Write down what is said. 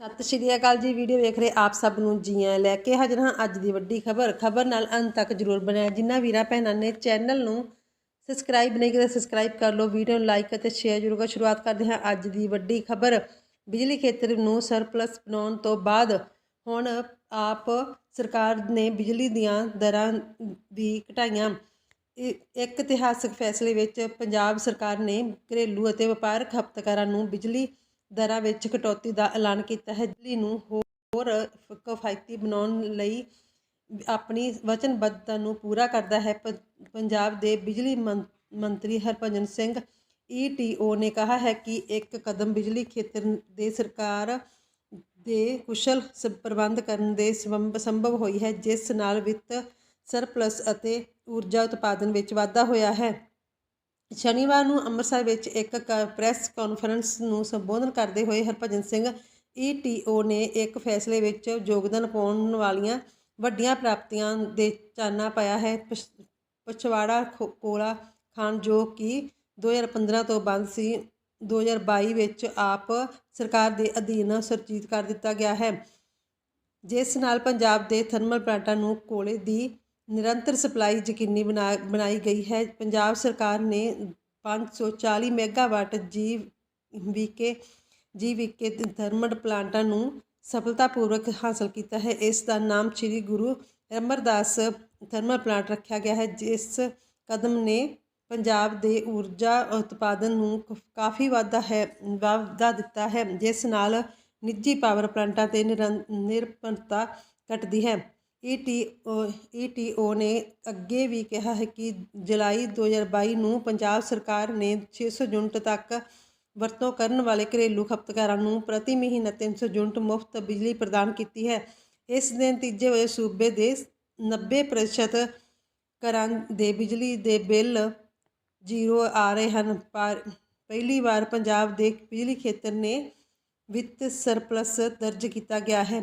ਸਤਿ ਸ਼੍ਰੀ ਅਕਾਲ ਜੀ। ਵੀਡੀਓ ਵੇਖ ਰਹੇ ਆਪ ਸਭ ਨੂੰ ਜੀਆਂ ਲੈ ਕੇ ਹਾਜ਼ਰ ਹਾਂ ਅੱਜ ਦੀ ਵੱਡੀ ਖਬਰ। ਖਬਰ ਨਾਲ ਅੰਤ ਤੱਕ ਜਰੂਰ ਬਣਿਆ। ਜਿਨ੍ਹਾਂ ਵੀਰਾਂ ਭੈਣਾਂ ਨੇ ਚੈਨਲ ਨੂੰ ਸਬਸਕ੍ਰਾਈਬ ਨਹੀਂ ਕੀਤਾ, ਸਬਸਕ੍ਰਾਈਬ ਕਰ ਲਓ, ਵੀਡੀਓ ਨੂੰ ਲਾਈਕ ਅਤੇ ਸ਼ੇਅਰ ਜਰੂਰ ਕਰੋ। ਸ਼ੁਰੂਆਤ ਕਰਦੇ ਹਾਂ ਅੱਜ ਦੀ ਵੱਡੀ ਖਬਰ। ਬਿਜਲੀ ਖੇਤਰ ਨੂੰ ਸਰਪਲਸ ਬਣਾਉਣ ਤੋਂ ਬਾਅਦ ਹੁਣ ਆਪ ਸਰਕਾਰ ਨੇ ਬਿਜਲੀ ਦੀਆਂ ਦਰਾਂ ਵੀ ਘਟਾਈਆਂ। ਇ- ਇੱਕ ਇਤਿਹਾਸਕ ਫੈਸਲੇ ਵਿੱਚ ਪੰਜਾਬ ਸਰਕਾਰ ਨੇ ਘਰੇਲੂ ਅਤੇ ਵਪਾਰਕ ਖਪਤਕਾਰਾਂ ਨੂੰ ਬਿਜਲੀ ਦਰਾਂ ਵਿੱਚ ਕਟੌਤੀ ਦਾ ਐਲਾਨ ਕੀਤਾ ਹੈ। ਬਿਜਲੀ ਨੂੰ ਹੋਰ ਕਿਫਾਇਤੀ ਬਣਾਉਣ ਲਈ ਆਪਣੀ ਵਚਨਬੱਧਤਾ ਨੂੰ ਪੂਰਾ ਕਰਦਾ ਹੈ। ਪ- ਪੰਜਾਬ ਦੇ ਬਿਜਲੀ ਮੰ- ਮੰਤਰੀ ਹਰਭਜਨ ਸਿੰਘ ਈਟੀਓ ਨੇ ਕਿਹਾ ਹੈ ਕਿ ਇੱਕ ਕਦਮ ਬਿਜਲੀ ਖੇਤਰ ਦੇ ਸਰਕਾਰ ਦੇ ਕੁਸ਼ਲ ਸ- ਪ੍ਰਬੰਧ ਕਰਨ ਦੇ ਸੰਭਵ ਸੰਭਵ ਹੋਈ ਹੈ, ਜਿਸ ਨਾਲ ਵਿੱਤ ਸਰਪਲਸ ਅਤੇ ਊਰਜਾ ਉਤਪਾਦਨ ਵਿੱਚ ਵਾਧਾ ਹੋਇਆ ਹੈ। ਸ਼ਨੀਵਾਰ ਨੂੰ ਅੰਮ੍ਰਿਤਸਰ ਵਿੱਚ ਇੱਕ ਕ- ਪ੍ਰੈਸ ਕਾਨਫਰੰਸ ਨੂੰ ਸੰਬੋਧਨ ਕਰਦੇ ਹੋਏ ਹਰਭਜਨ ਸਿੰਘ ਈਟੀਓ ਨੇ ਇੱਕ ਫੈਸਲੇ ਵਿੱਚ ਯੋਗਦਾਨ ਪਾਉਣ ਵਾਲੀਆਂ ਵੱਡੀਆਂ ਪ੍ਰਾਪਤੀਆਂ ਦੇ ਚਾਨਣਾ ਪਾਇਆ ਹੈ। ਪਛ- ਪਛਵਾੜਾ ਖੋ- ਕੋਲਾ ਖਾਨ ਜੋ ਕਿ 2015 ਤੋਂ ਬੰਦ ਸੀ 2022 ਵਿੱਚ ਆਪ ਸਰਕਾਰ ਦੇ ਅਧੀਨ ਸੁਰਜੀਤ ਕਰ ਦਿੱਤਾ ਗਿਆ ਹੈ। ਜਿਸ ਨਾਲ ਪੰਜਾਬ ਦੇ ਥਰਮਲ ਪਲਾਂਟਾਂ ਨੂੰ ਕੋਲੇ ਦੀ ਨਿਰੰਤਰ ਸਪਲਾਈ ਯਕੀਨੀ ਬਣਾ, ਬਣਾਈ ਗਈ ਹੈ। ਪੰਜਾਬ ਸਰਕਾਰ ਨੇ 540 ਮੈਗਾਵਾਟ ਜੀ ਵੀਕੇ ਜੀ ਵਿਕੇ ਥਰਮਲ ਪਲਾਂਟਾਂ ਨੂੰ ਸਫਲਤਾਪੂਰਵਕ ਹਾਸਲ ਕੀਤਾ ਹੈ। ਇਸ ਦਾ ਨਾਮ ਸ੍ਰੀ ਗੁਰੂ ਅਮਰਦਾਸ ਥਰਮਲ ਪਲਾਂਟ ਰੱਖਿਆ ਗਿਆ ਹੈ, ਜਿਸ ਕਦਮ ਨੇ ਪੰਜਾਬ ਦੇ ਊਰਜਾ ਉਤਪਾਦਨ ਨੂੰ ਕ- ਕਾਫੀ ਵਾਧਾ ਹੈ, ਵਾਧਾ ਦਿੱਤਾ ਹੈ, ਜਿਸ ਨਾਲ ਨਿੱਜੀ ਪਾਵਰ ਪਲਾਂਟਾਂ ਤੇ ਨਿਰਨ- ਨਿਰਭਰਤਾ ਘਟਦੀ ਹੈ। ਈਟੀਓ ਈਟੀਓ ਨੇ ਅੱਗੇ ਵੀ ਕਿਹਾ ਹੈ ਕਿ ਜੁਲਾਈ 2022 ਨੂੰ ਪੰਜਾਬ ਸਰਕਾਰ ਨੇ 600 ਯੂਨਿਟ ਤੱਕ ਵਰਤੋਂ ਕਰਨ ਵਾਲੇ ਘਰੇਲੂ ਖਪਤਕਾਰਾਂ ਨੂੰ ਪ੍ਰਤੀ ਮਹੀਨਾ 300 ਯੂਨਿਟ ਮੁਫਤ ਬਿਜਲੀ ਪ੍ਰਦਾਨ ਕੀਤੀ ਹੈ। ਇਸ ਦੇ ਨਤੀਜੇ ਵਜੋਂ ਸੂਬੇ ਦੇ 90% ਘਰਾਂ ਦੇ ਬਿਜਲੀ ਦੇ ਬਿੱਲ ਜ਼ੀਰੋ ਆ ਰਹੇ ਹਨ। ਪਰ ਪਹਿਲੀ ਵਾਰ ਪੰਜਾਬ ਦੇ ਬਿਜਲੀ ਖੇਤਰ ਨੇ ਵਿੱਤ ਸਰਪਲਸ ਦਰਜ ਕੀਤਾ ਗਿਆ ਹੈ।